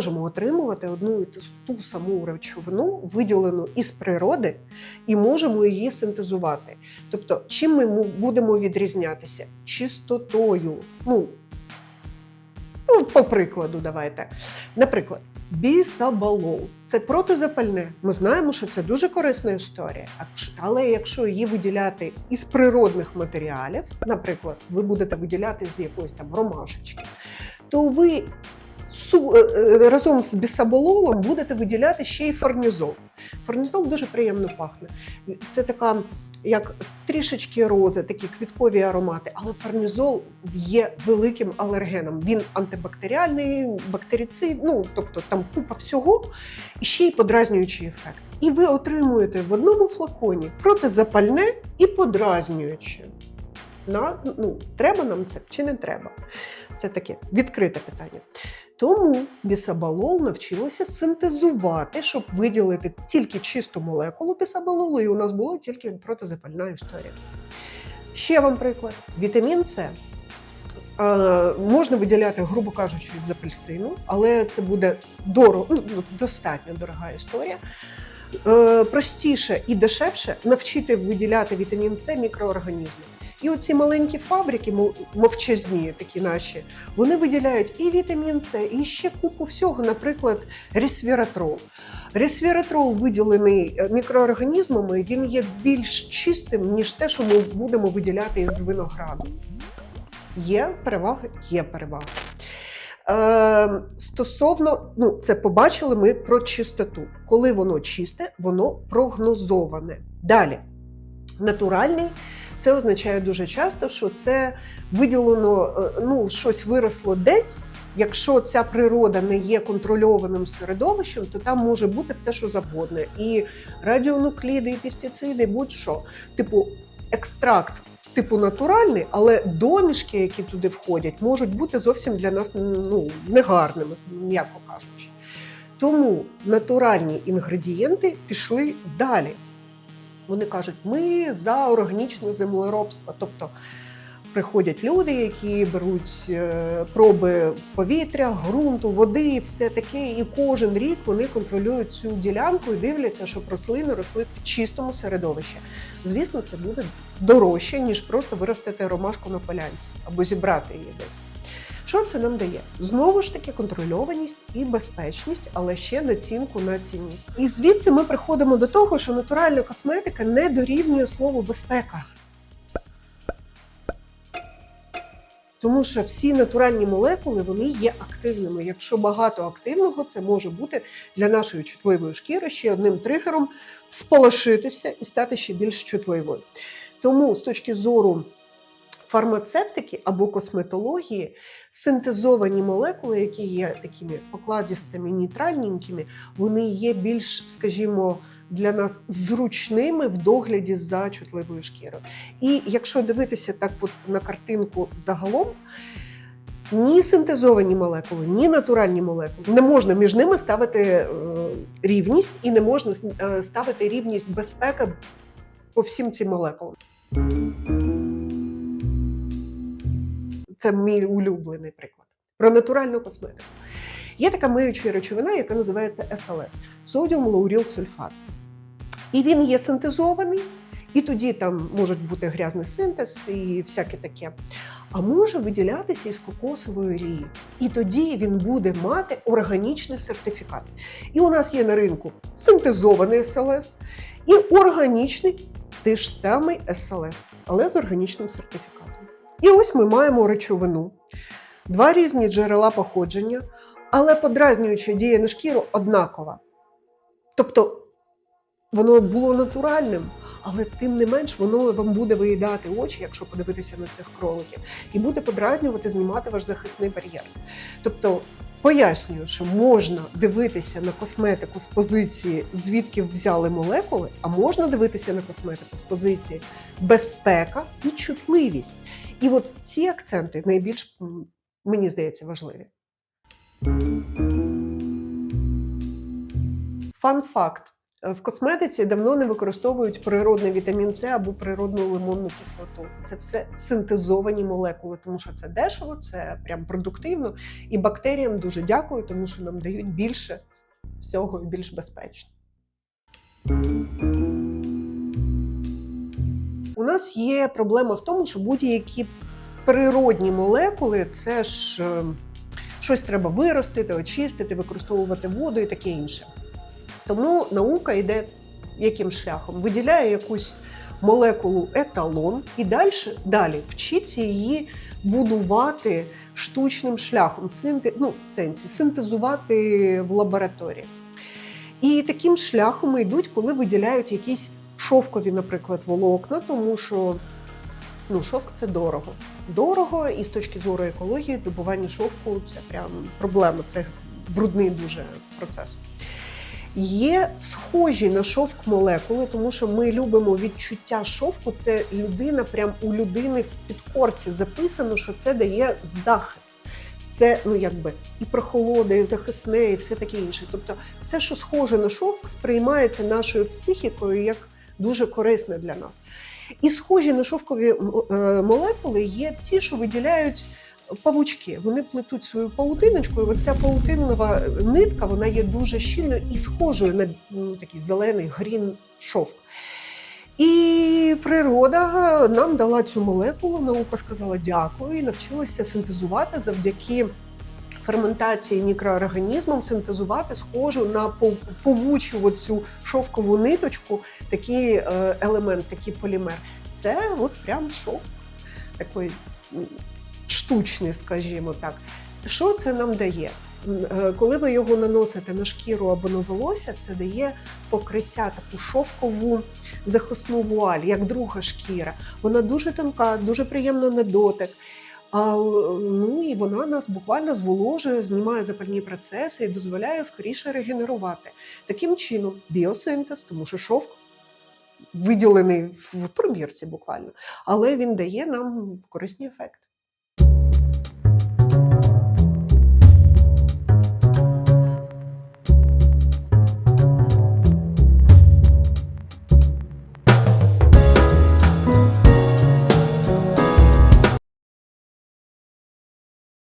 можемо отримувати одну і ту, саму речовину, виділену із природи, і можемо її синтезувати. Тобто, чим ми будемо відрізнятися? Чистотою. Ну, ну, по прикладу, давайте. Наприклад, бісабалол це протизапальне. Ми знаємо, що це дуже корисна історія. Але якщо її виділяти із природних матеріалів, наприклад, ви будете виділяти з якоїсь там ромашечки, то ви разом з бісабололом будете виділяти ще й фарнізол. Фарнізол дуже приємно пахне. Це така. Як трішечки рози, такі квіткові аромати, але фарнізол є великим алергеном. Він антибактеріальний, бактерицид, ну тобто там купа всього, і ще й подразнюючий ефект. І ви отримуєте в одному флаконі протизапальне і подразнююче. На, ну, треба нам це чи не треба? Це таке відкрите питання. Тому бісабалол навчилося синтезувати, щоб виділити тільки чисту молекулу бісабалолу, і у нас була тільки протизапальна історія. Ще вам приклад: вітамін С. Можна виділяти, грубо кажучи, з апельсину, але це буде дорого, ну, достатньо дорога історія. Е, простіше і дешевше навчити виділяти вітамін С мікроорганізми. І оці маленькі фабрики, мовчазні, такі наші, вони виділяють і вітамін С, і ще купу всього, наприклад, ресвіратрол. Ресвіратрол, виділений е, мікроорганізмами, він є більш чистим, ніж те, що ми будемо виділяти з винограду. Є переваги? Є переваги. Е, стосовно, ну, це побачили ми про чистоту. Коли воно чисте, воно прогнозоване. Далі, натуральний. Це означає дуже часто, що це виділено, е, ну, щось виросло десь. Якщо ця природа не є контрольованим середовищем, то там може бути все, що завгодно. І радіонукліди, і пестициди, будь-що. Типу, екстракт типу натуральний, але домішки, які туди входять, можуть бути зовсім для нас ну, негарними, м'яко кажучи. Тому натуральні інгредієнти пішли далі. Вони кажуть, ми за органічне землеробство. Тобто приходять люди, які беруть е, проби повітря, ґрунту, води, все таке, і кожен рік вони контролюють цю ділянку і дивляться, щоб рослини росли в чистому середовищі. Звісно, це буде дорожче, ніж просто виростити ромашку на полянці або зібрати її десь. Що це нам дає? Знову ж таки контрольованість і безпечність, але ще націнку на ціні. І звідси ми приходимо до того, що натуральна косметика не дорівнює слову безпека. Тому що всі натуральні молекули вони є активними. Якщо багато активного, це може бути для нашої чутливої шкіри ще одним тригером сполошитися і стати ще більш чутливою. Тому з точки зору фармацевтики або косметології, синтезовані молекули, які є такими покладістими, нейтральненькими, вони є більш, скажімо, для нас зручними в догляді за чутливою шкірою. І якщо дивитися так от на картинку загалом, ні синтезовані молекули, ні натуральні молекули не можна між ними ставити е, рівність і не можна е, ставити рівність безпеки по всім цим молекулам. Це мій улюблений приклад. Про натуральну косметику. Є така миюча речовина, яка називається Sodium Lauryl Sulfate. І він є синтезований, і тоді там може бути грязний синтез і всяке таке. А може виділятися із кокосової олії. І тоді він буде мати органічний сертифікат. І у нас є на ринку синтезований СЛС і органічний той ж самий СЛС, але з органічним сертифікатом. І ось ми маємо речовину, два різні джерела походження, але подразнююча дія на шкіру однакова. Тобто воно було натуральним, але тим не менш воно вам буде виїдати очі, якщо подивитися на цих кроликів, і буде подразнювати, знімати ваш захисний бар'єр. Тобто, пояснюю, що можна дивитися на косметику з позиції, звідки взяли молекули, а можна дивитися на косметику з позиції безпека і чутливість. І от ці акценти найбільш мені здається важливі. Фан факт: Е, В косметиці давно не використовують природний вітамін С або природну лимонну кислоту. Це все синтезовані молекули, тому що це дешево, це прям продуктивно. І бактеріям дуже дякую, тому що нам дають більше всього і більш безпечно. У нас є проблема в тому, що будь-які природні молекули це ж е, щось треба виростити, очистити, використовувати воду і таке інше. Тому наука йде яким шляхом? Виділяє якусь молекулу еталон і далі, далі вчиться її будувати штучним шляхом, синте, ну, в сенсі, синтезувати в лабораторії. І таким шляхом йдуть, коли виділяють якісь шовкові, наприклад, волокна, тому що ну, шовк це дорого. Дорого, і з точки зору екології, добування шовку це прям проблема, це брудний дуже процес. Є схожі на шовк молекули, тому що ми любимо відчуття шовку. Це людина, прям у людини в підкорці записано, що це дає захист. Це ну якби і прохолода, і захисне, і все таке інше. Тобто, все, що схоже на шовк, сприймається нашою психікою як дуже корисне для нас. І схожі на шовкові е, молекули є ті, що виділяють павучки. Вони плетуть свою паутиночку, і оця паутинова нитка вона є дуже щільною і схожою на ну, такий зелений грін шовк. І природа нам дала цю молекулу, наука сказала дякую і навчилася синтезувати завдяки ферментації мікроорганізмом, синтезувати схожу на пов- повучу оцю шовкову ниточку, такий е, елемент, такий полімер. Це от прям шовк такий штучний, скажімо так. Що це нам дає? Е, Коли ви його наносите на шкіру або на волосся, це дає покриття, таку шовкову захисну вуаль, як друга шкіра. Вона дуже тонка, дуже приємна на дотик. А, ну і вона нас буквально зволожує, знімає запальні процеси і дозволяє скоріше регенерувати. Таким чином, біосинтез, тому що шовк виділений в промірці буквально, але він дає нам корисні ефекти.